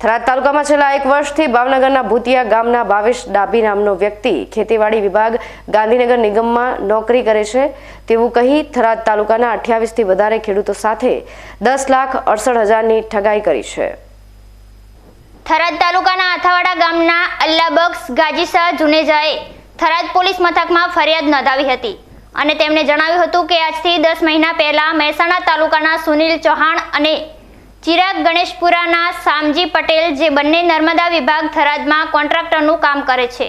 થરાદ તાલુકામાં છેલ્લા એક વર્ષથી ભાવનગરના ભૂતિયા ગામના ભાવેશ ડાભી નામનો વ્યક્તિ ખેતીવાડી વિભાગ ગાંધીનગર નિગમમાં નોકરી કરે છે. તેવું કહી થરાદ તાલુકાના અઠ્યાવીસથી વધારે ખેડૂતો સાથે દસ લાખ અડસઠ હજારની ઠગાઈ કરી છે. થરાદ તાલુકાના આથાવાડા ગામના અલ્લાબક્ષ ગાજીસા જુનેજાએ થરાદ પોલીસ મથકમાં ફરિયાદ નોંધાવી હતી અને તેમણે જણાવ્યું હતું કે આજથી દસ મહિના પહેલા મહેસાણા તાલુકાના સુનિલ ચૌહાણ અને ચિરાગ ગણેશપુરાના શામજી પટેલ જે બંને નર્મદા વિભાગ થરાદમાં કોન્ટ્રાક્ટરનું કામ કરે છે.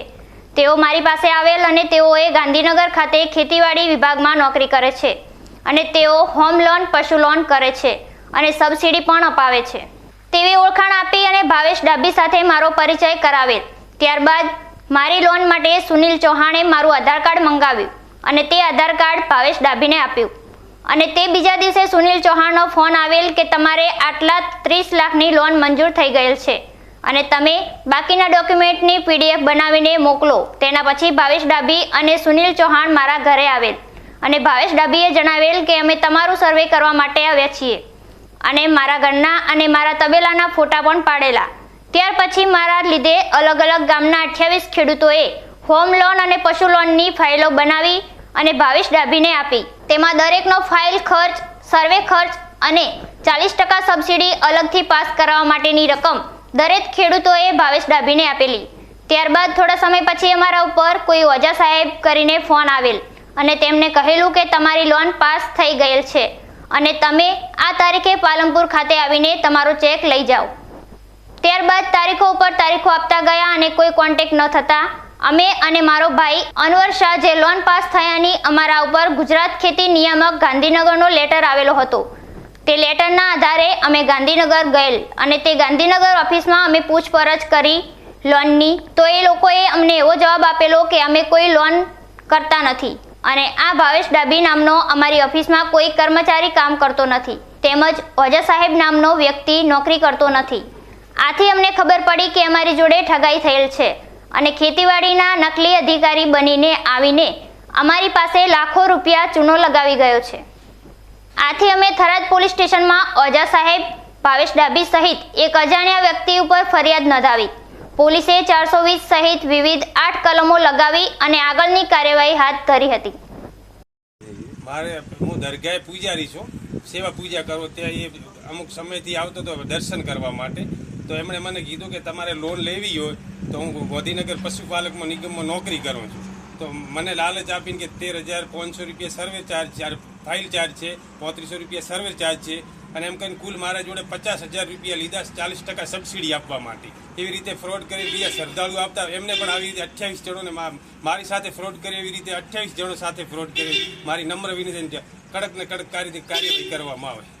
તેઓ મારી પાસે આવેલ અને તેઓએ ગાંધીનગર ખાતે ખેતીવાડી વિભાગમાં નોકરી કરે છે અને તેઓ હોમ લોન, પશુ લોન કરે છે અને સબસિડી પણ અપાવે છે. તેવી ઓળખાણ આપી અને ભાવેશ ડાભી સાથે મારો પરિચય કરાવેલ. ત્યારબાદ મારી લોન માટે સુનિલ ચૌહાણે મારું આધાર કાર્ડ મંગાવ્યું અને તે આધાર કાર્ડ ભાવેશ ડાભીને આપ્યું. અને તે બીજા દિવસે સુનિલ ચૌહાણનો ફોન આવેલ કે તમારે આટલા ત્રીસ લાખની લોન મંજૂર થઈ ગયેલ છે. અને તમે બાકીના ડોક્યુમેન્ટની પીડીએફ બનાવીને મોકલો. તેના પછી ભાવેશ ડાભી અને સુનિલ ચૌહાણ મારા ઘરે આવેલ. અને ભાવેશ ડાભીએ જણાવેલ કે અમે તમારું સર્વે કરવા માટે આવ્યા છીએ. અને મારા ઘરના અને મારા તબેલાના ફોટા પણ પાડેલા. ત્યાર પછી મારા લીધે અલગ અલગ ગામના અઠ્યાવીસ ખેડૂતોએ હોમ લોન અને પશુ લોનની ફાઇલો બનાવી અને ભાવેશ ડાભીને આપી. તેમાં દરેકનો ફાઇલ ખર્ચ, સર્વે ખર્ચ અને ચાલીસ ટકા સબસિડી અલગથી પાસ કરાવવા માટેની રકમ દરેક ખેડૂતોએ ભાવેશ ડાભીને આપેલી. ત્યારબાદ થોડા સમય પછી અમારા ઉપર કોઈ ઓજા સાહેબ કરીને ફોન આવેલ અને તેમને કહેલું કે તમારી લોન પાસ થઈ ગયેલ છે અને તમે આ તારીખે પાલનપુર ખાતે આવીને તમારો ચેક લઈ જાઓ. ત્યારબાદ તારીખો ઉપર તારીખો આપતા ગયા અને કોઈ કોન્ટેક ન થતા અમે અને મારો ભાઈ અનવર શાહ જે લોન પાસ થયાની અમારા ઉપર ગુજરાત ખેતી નિયામક ગાંધીનગરનો લેટર આવેલો હતો. તે લેટરના આધારે અમે ગાંધીનગર ગયેલ અને તે ગાંધીનગર ઓફિસમાં અમે પૂછપરછ કરી લોનની તો એ લોકોએ અમને એવો જવાબ આપેલો કે અમે કોઈ લોન કરતા નથી અને આ ભાવેશ ડાબી નામનો અમારી ઓફિસમાં કોઈ કર્મચારી કામ કરતો નથી તેમજ ઓજા સાહેબ નામનો વ્યક્તિ નોકરી કરતો નથી. આથી અમને ખબર પડી કે અમારી જોડે ઠગાઈ થયેલ છે. અને ખેતીવાડીના નકલી અધિકારી બનીને આવીને અમારી પાસે લાખો રૂપિયા ચૂનો લગાવી ગયો છે. આથી અમે થરાદ પોલીસ સ્ટેશનમાં ઓજા સાહેબ, ભાવેશ ડાભી સહિત એક અજાણ્યા વ્યક્તિ ઉપર ફરિયાદ નોંધાવી. પોલીસે ચારસો વીસ સહિત વિવિધ આઠ કલમો લગાવી અને આગળની કાર્યવાહી હાથ ધરી હતી. મારે હું દરગાહે પૂજારી છું. સેવા પૂજા કરો, ત્યાં એ અમુક સમયથી આવતો હતો દર્શન કરવા માટે. તો એમણે મને કીધું કે તમારે લોન લેવી હોય તો હું ગોધીનગર પશુપાલકમાં નિગમમાં નોકરી કરું છું. તો મને લાલચ આપીને કે તેર હજાર પાંચસો રૂપિયા સર્વે ચાર્જ ચાર ફાઇલ ચાર્જ છે, પોત્રીસો રૂપિયા સર્વે ચાર્જ છે અને એમ કહીને કુલ મારા જોડે પચાસ હજાર રૂપિયા લીધા ચાલીસ ટકા સબસિડી આપવા માટે. એવી રીતે ફ્રોડ કરી બીજા શ્રદ્ધાળુ આપતા, એમને પણ આવી રીતે અઠ્યાવીસ જણોને મારી સાથે ફ્રોડ કરી, એવી રીતે અઠ્યાવીસ જણો સાથે ફ્રોડ કરી, મારી નમ્ર વિનંતી કડક ને કડક કાર્ય કાર્યવાહી કરવામાં આવે.